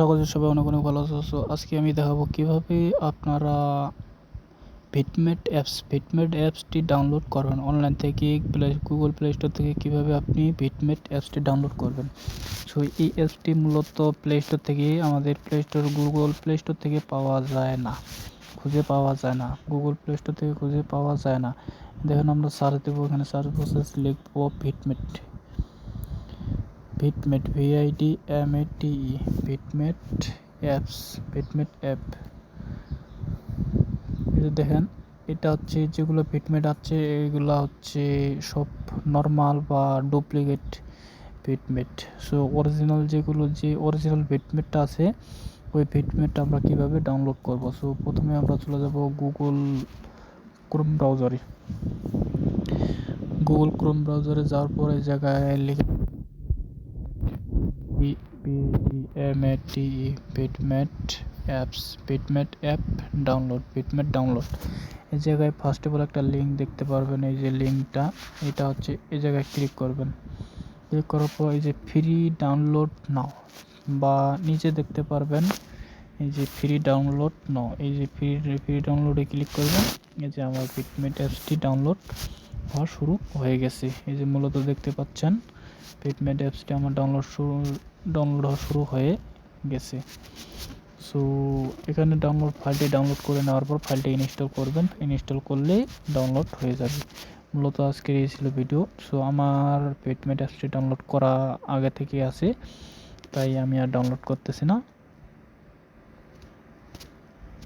আশা করছি সবাই অনেক অনেক ভালো আছো। আজকে আমি দেখাবো কীভাবে আপনারা ভিটমেট অ্যাপস ভিটমেট অ্যাপসটি ডাউনলোড করবেন। অনলাইন থেকে প্লে গুগল প্লে স্টোর থেকে কীভাবে আপনি ভিটমেট অ্যাপসটি ডাউনলোড করবেন। সো এই অ্যাপসটি মূলত প্লে স্টোর থেকে, আমাদের play store Google play store থেকে পাওয়া যায় না। খুঁজে পাওয়া যায় না। গুগল প্লে স্টোর থেকে খুঁজে পাওয়া যায় না। দেখুন, আমরা সার্চ দেবো। এখানে সার্চ প্রসেস লিখব Vidmate Vidmate V I D M A T E Vidmate apps Vidmate app এটা দেখেন, এটা হচ্ছে যেগুলো ভিটমেট আছে, এগুলো হচ্ছে সব নর্মাল বা ডুপ্লিকেট ভিটমেট সো অরিজিনাল যেগুলো, যে অরিজিনাল ভিটমেটটা আছে, ওই ভিটমেটটা আমরা কীভাবে ডাউনলোড করব? সো প্রথমে আমরা চলে যাব গুগল ক্রোম ব্রাউজারে গুগল ক্রোম ব্রাউজারে যাওয়ার পরে জায়গায় লিখে M A T Vidmate apps Vidmate app download Vidmate download এই জায়গায় ফার্স্ট অফ অল একটা লিঙ্ক দেখতে পারবেন এই যে লিঙ্কটা এটা হচ্ছে এই জায়গায় ক্লিক করবেন ক্লিক করার পর এই যে ফ্রি ডাউনলোড নাও বা নিচে দেখতে পারবেন এই যে ফ্রি ডাউনলোড নাও এই যে ফ্রি ফ্রি ডাউনলোডে ক্লিক করবেন এই যে আমার বিটমেট অ্যাপসটি ডাউনলোড হওয়া শুরু হয়ে গেছে এই যে মূলত দেখতে পাচ্ছেন বিটমেট অ্যাপসটি আমার ডাউনলোড শুরু ডাউনলোড হওয়া শুরু হয়ে গেছে। সো এখানে ডাউনলোড ফাইলটি ডাউনলোড করে নেওয়ার পর ফাইলটি ইনস্টল করবেন। ইনস্টল করলেই ডাউনলোড হয়ে যাবে। মূলত আজকের এই ছিল ভিডিও সো আমার পেটমেট অ্যাপসটি ডাউনলোড করা আগে থেকে আছে, তাই আমি আর ডাউনলোড করতেছি না।